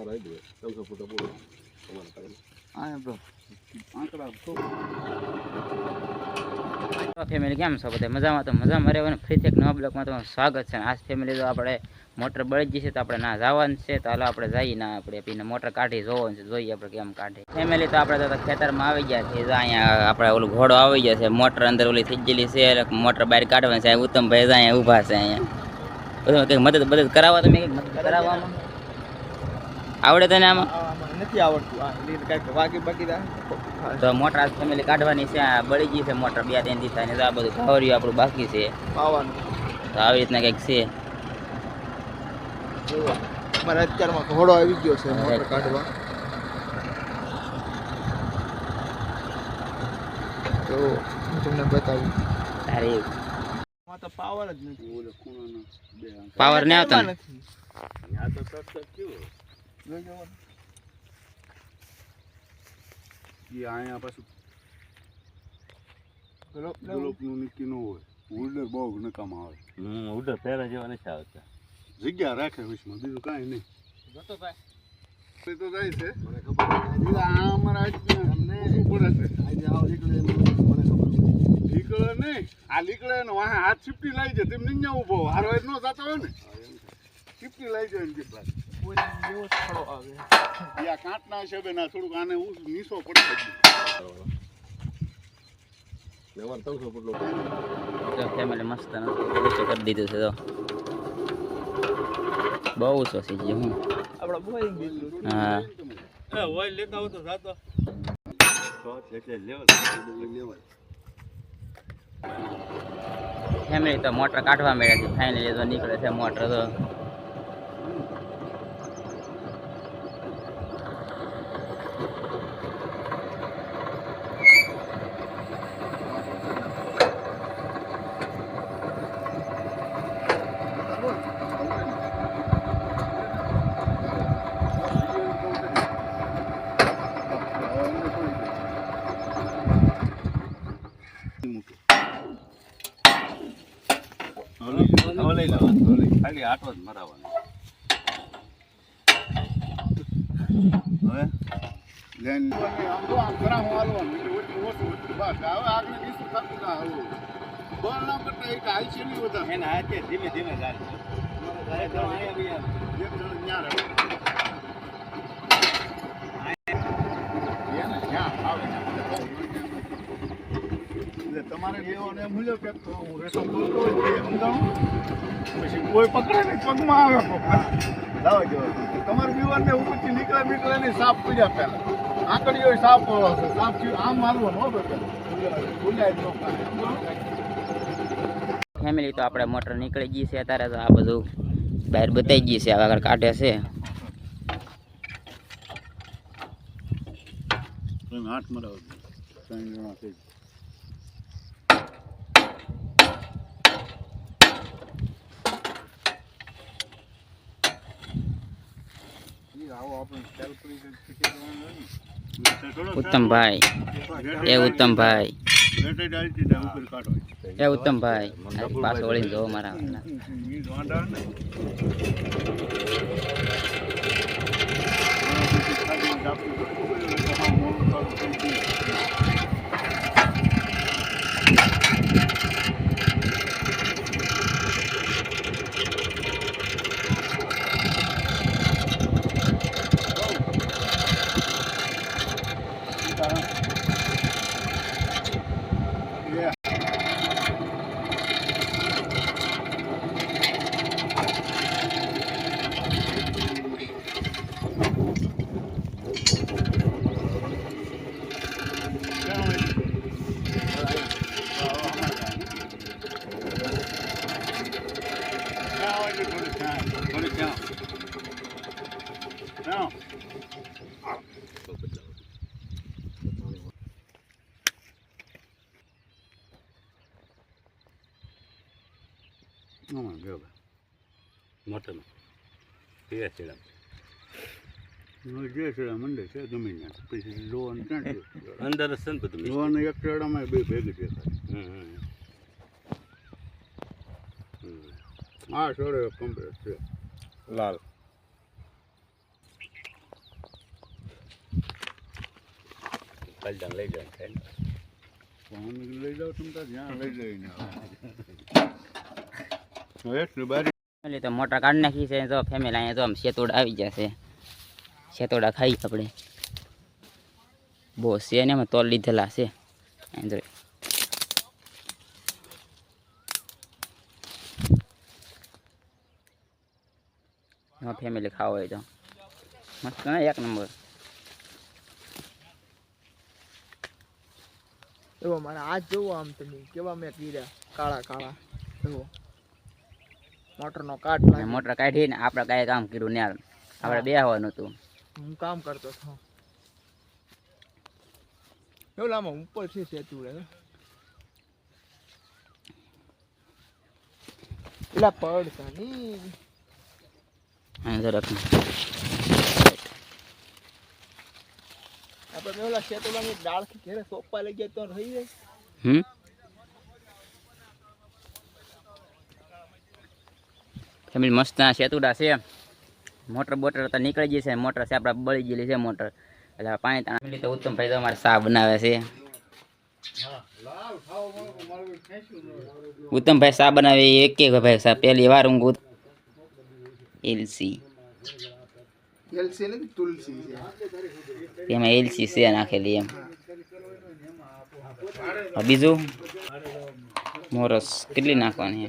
તાર આવી ગયો ત્રણસો ફૂટ પૂરો તમારા ટાઈમ ફેમિલી કેમ છો બધા? મજામાં તો મજામાં રહેવાનું. ફ્રી એક નવા બ્લોકમાં તમારું સ્વાગત છે. અને આજ ફેમિલી તો આપણે મોટર બળી જ છે તો આપણે ના જવાનું છે. તો હાલો આપણે જઈએ ના આપણે પીને મોટર કાઢી જોવાનું છે. જોઈએ આપણે કેમ કાઢે. ફેમિલી તો આપણે તો ખેતરમાં આવી ગયા છે. જો અહીંયા આપણે ઓલું ઘોડો આવી ગયા છે. મોટર અંદર ઓલી થઈ ગયેલી છે. એટલે મોટર બહાર કાઢવાની છે. ઉત્તમભાઈ જ અહીંયા ઊભા છે અહીંયા. બધું કંઈક મદદ મદદ કરાવવા તમે કંઈક મદદ કરાવવામાં આવડે તને આમાં? નથી આવડતું. આ લીલ કાંઈક વાગી બાકી તો મોટર આજ ફેમિલી કાઢવાની છે આ બળી ગઈ છે મોટર બે ત્રણ દિવસ થાય ને તો આ બધું ઘાવર્યું આપણું બાકી છે. પાવાનું તો આવી રીતના કંઈક છે. જુઓ મારા અત્યારમાં ઘોડો આવી ગયો છે મોટર કાઢવા. તો હું તમને બતાવું. તારી આમાં તો પાવર જ નથી. પાવર ને આવતો ને? એમાં નથી જોજો. અહીંયા પાછું. ગ્લોબનું નક્કી ન હોય ઉડર બહુ નકામા આવે હમ ઉડર પહેલા જેવા નથી આવતા જગ્યા રાખે વિશમાં બીજું કાંઈ નહીં જતો ભાઈ તો જાય છે એટલે આ અમારા આજના શું પડે છે લીકડે નહીં આ નીકળે ને વાહ હાથ છીપટી લઈ જાય તેમ નહીં ઊભો હારો એ ન જતો હોય ને છીપટી લઈ જાય ને કેટલા એવો આવે આ કાંટના હિસાબે ના થોડુંક આને હું નીસો પડી ત્રણસો ફેમિલી મસ્ત કરી દીધું છે તો બહુ ઊંચો છે હું. આપણે બોઈંગ બીજું હા. ફેમિલી તો મોટર કાઢવા મળ્યા છે. ફાઇનલી તો નીકળે છે મોટર તો ખાલી આટો જ મરાવાનો લેન આમ તો આમ ખરા હું હાલવાનું એટલે ઓછું ઓછું ઓછું બસ હવે આગળ નીચું થતું ના હાલવું બળ ના કરતા એક હાલ છે નહીં વધારે એના હાથે ધીમે ધીમે જાય એક જણ રહે ત્યાં. એટલે તમારે લેવાનો એમ મૂલ્યો કે હું રેસો બોલતો હોય સમજાવું પછી કોઈ પકડે ને પગમાં આવે કોક. લાવો જો તમારે બીવારને ઉપરથી નીકળે નીકળે નહીં સાપ પૂજા પહેલા આંકડીઓ સાપ થયું. આમ મારવાનું ફેમિલી તો આપણે મોટર નીકળી ગઈ છે અત્યારે તો આ બધું બહાર બતાવી ગઈ છે. હવે આગળ કાઢે છે. હાથ મરાવો. ત્રણ જણા થઈ આવો આપણે જવાનું ઉત્તમભાઈ. એ ઉત્તમભાઈ. એ ઉત્તમભાઈ. પાછો વળીને જોવો મારા Thank ઈ Aman yok. Matan. Diye selam. જે છે મંડે છે જમીન પછી લોન ક્યાં અંદર હશે ને બધું લોન એક ટેડામાં બે ભેગી દેખાય હા છોડે કમ્પ્લેટ છે લાલ કલડાંગ લઈ જાય લઈ જાઓ તમે ત્યાં લઈ જઈને એટલું તો મોટર કાઢી નાખી છે જો ફેમિલી અહીંયા જો આમ શેતોડા આવી જશે શેતોડા ખાઈ આપણે. બહુ છે ને એમાં તોલ લીધેલા છે. એમાં ફેમિલી ખાવા હોય તો. મસ્ત ને એક નંબર. એવો મારે આજ જોવો આમ તમે. કેવા મેં કીધા કાળા કાળા. એવો. મોટરનો કાટ મોટર કાઢીને આપણે કાંઈ કામ કર્યું ને આપણે બે આવવાનું હતું. હું કામ કરતો હતો એવું લામાં ઉપર છે સેતુ રે પેલા પડતા ની આપણે પેલા સેતુલાની ડાળથી ઘેરે સોપા લઈ ગયા તો રહી જાય. હમ? ફેમિલી મસ્ત આ સેતુડા છે. મોટર બોટર તો નીકળી જશે મોટર છે આપણા બળી ગયેલી છે મોટર. એટલે પાણી તાણ તો ઉત્તમ ભાઈ તો અમારે ચા બનાવે છે. ઉત્તમભાઈ સા બનાવે એક એક ભાઈ સા. પહેલી વાર હું એલસી. એમાં એલસી છે નાખેલી એમ. બીજું? મોરસ. કેટલી નાખવાની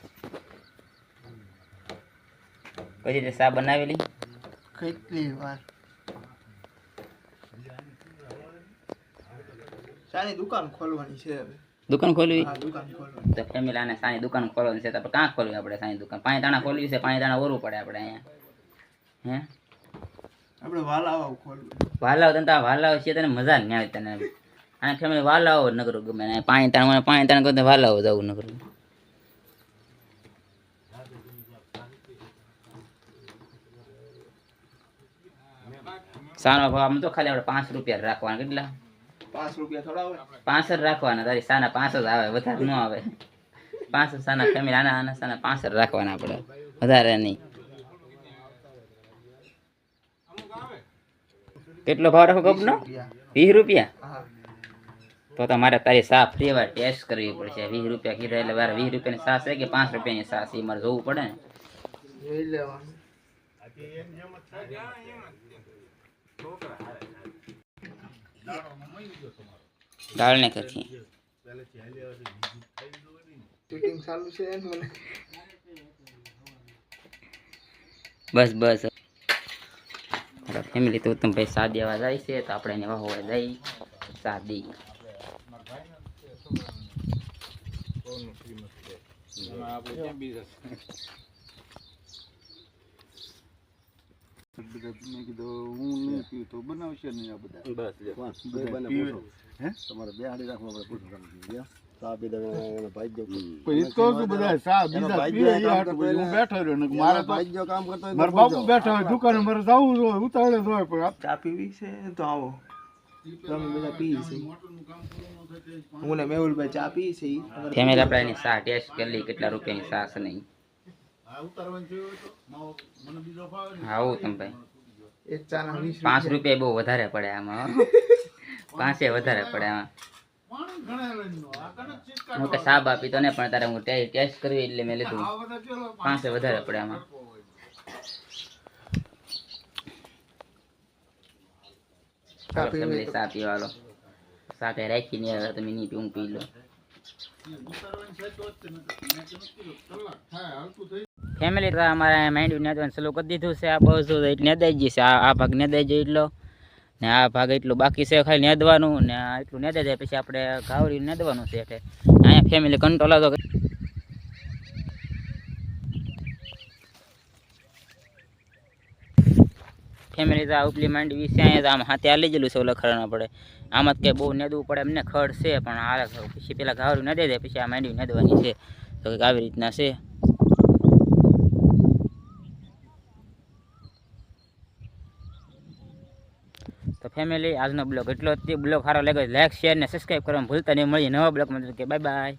કઈ રીતે ચા બનાવેલી કેટલી વાર? શાની દુકાન ખોલવાની છે હવે. દુકાન ખોલવી? ખોલવાની. તો ફેમિલી આને સાની દુકાન ખોલવાની છે તો આપણે ક્યાં ખોલવી આપણે સાની દુકાન? પાંચ દાણા ખોલવી છે પાંચ દાણા ઓરવું પડે આપણે અહીંયા. હે? આપણે વાલાવા ખોલવું. વાલાવ તને તો વાલાવ છે તને મજા જ નહીં આવે તને. અને ફેમિલી વાલાવ ગમે. પાંચ મને પાંચ દાણા કરતા વાલાવ જવું નકરું. સાનો ભાવ આમ તો ખાલી આપણે પાંચ રૂપિયા રાખવાના. કેટલા? પાંચ રૂપિયા થોડા હોય. પાંચ જ રાખવાના. તારી સાના પાંચ જ આવે વધારે ન આવે. પાંચ સાના ફેમિલી આના આના સાના પાંચ જ રાખવાના આપણે. વધારે નહીં. કેટલો ભાવ રાખો કપનો? વીસ રૂપિયા? તો તમારે તારી સા ફ્રી વાર ટેસ્ટ કરવી પડશે. વીસ રૂપિયા કીધા એટલે મારે વીસ રૂપિયાની સા છે કે પાંચ રૂપિયાની સા છે મારે જોવું પડે ને. દાળ ને મને. બસ બસ. ફેમિલી તો તમે ભાઈ સા દેવા જાય છે તો આપણે એને હોવા જઈ. સાદી. દઈ મેં કીધું હું નહીં પીવું તો બનાવશે નહીં આ બધા. બસ. હે? તમારે બે હાડી રાખવા આપણે પૂછું તમને પી દે. ભાઈ જો હમ. તો શું બધા સા બીજા ભાઈ એ કામ હાટું કરતો પછી હું બેઠો રહ્યો ને મારે ભાઈ જો કામ કરતો હોય મારા બાપુ પૂછજો. હોય દુકાને મારે જવું જ હોય ઉતાવળે જ હોય ચા પીવી છે? તો આવો. તમે બધા પી છે. હું ને મેહુલભાઈ ચા પી છે. ફેમિલી આપણે એની ટેસ્ટ કરી કેટલા રૂપિયાની છે નહીં આવું તમે ભાઈ. એક ચા વીસ પાંચ રૂપિયા બહુ વધારે પડે આમાં પાંચે વધારે પડે આમાં. હું કે સાબ આપી તો ને પણ તારે હું ટેસ્ટ કરવી એટલે મેં લીધું. પાંચે વધારે પડે આમાં. ચા પીવી સાથે રાખીને હવે તમે નહીં પી લો. ફેમિલી તો અમારે માઇન્ડ નેદવાનું સલું કરી દીધું છે આ એટલે નેદાઈ છે આ ભાગ નેદાઈ જાય એટલો ને આ ભાગ એટલું બાકી છે ખાલી નેદવાનું ને એટલું નેદાઈ જાય પછી આપણે ઘાવડી નેદવાનું છે એટલે અહીંયા ફેમિલી કંટ્રોલ હતો ફેમિલી તો આ ઉપલી માંડી વિશે અહીંયા આમ હાથે હાલી ગયેલું છે ઓલા ખરણ પડે આમાં જ કંઈ બહુ નેદવું પડે એમને ખડ છે પણ આ પછી પેલા ઘાવડું ન દે દે પછી આ માંડવી નેદવાની છે તો કંઈક આવી રીતના છે તો ફેમિલી આજનો બ્લોગ એટલો જ. બ્લોગ સારો લાગ્યો લાઈક શેર ને સબસ્ક્રાઈબ કરવાનું ભૂલતા નહીં. મળી નવા બ્લોગમાં. કે બાય બાય